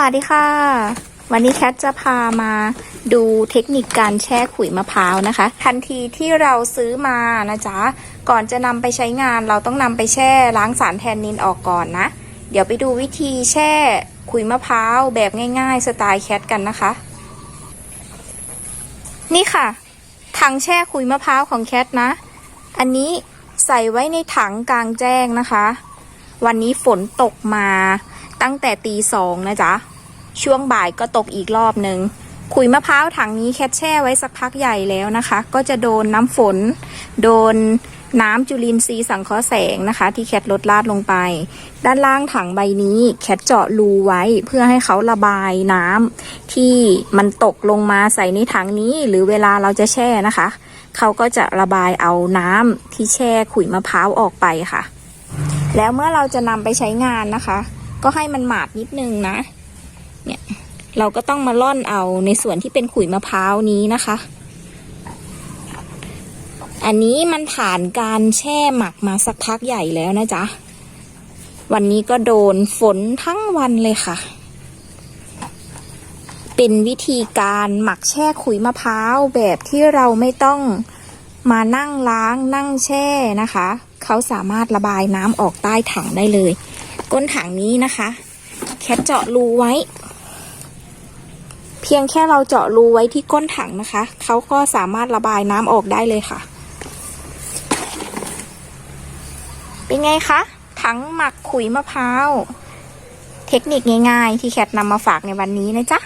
วัสดีค่ะ วันนี้แคทจะพามาดูเทคนิคการแช่ขุยมะพร้าวนะคะ ทันทีที่เราซื้อมานะจ๊ะ ก่อนจะนำไปใช้งานเราต้องนำไปแช่ล้างสารแทนนินออกก่อนนะ เดี๋ยวไปดูวิธีแช่ขุยมะพร้าวแบบง่ายๆ สไตล์แคทกันนะคะ นี่ค่ะ ถังแช่ขุยมะพร้าวของแคทนะ อันนี้ใส่ไว้ในถังกลางแจ้งนะคะ วันนี้ฝนตกมา ตั้งแต่ตีสองนะจ๊ะ ช่วงบ่ายก็ตกอีกรอบหนึ่งขุยมะพร้าวถังนี้แคทแช่ไว้สักพักใหญ่แล้วนะคะ ก็จะโดนน้ำฝน โดนน้ำจุลินทรีย์สังเคราะห์แสงนะคะ ที่แคทลดลาดลงไป ด้านล่างถังใบนี้แคทเจาะรูไว้เพื่อให้เขาระบายน้ำที่มันตกลงมาใส่ในถังนี้ หรือเวลาเราจะแช่นะคะ เขาก็จะระบายเอาน้ำที่แช่ขุยมะพร้าวออกไปค่ะ แล้วเมื่อเราจะนำไปใช้งานนะคะ ก็ให้มันหมาดนิดนึงนะ เนี่ย เราก็ต้องมาล่อนเอาในส่วนที่เป็นขุยมะพร้าวนี้นะคะ อันนี้มันผ่านการแช่หมักมาสักพักใหญ่แล้วนะจ๊ะ วันนี้ก็โดนฝนทั้งวันเลยค่ะ เป็นวิธีการหมักแช่ขุยมะพร้าวแบบที่เราไม่ต้องมานั่งล้างนั่งแช่นะคะ เขาสามารถระบายน้ำออกใต้ถังได้เลย ก้นถังนี้นะคะ แคทเจาะรูไว้ เพียงแค่เราเจาะรูไว้ที่ก้นถังนะคะ เขาก็สามารถระบายน้ำออกได้เลยค่ะ เป็นไงคะ ถังหมักขุยมะพร้าว เทคนิคง่ายๆ ที่แคทนำมาฝากในวันนี้นะจ๊ะ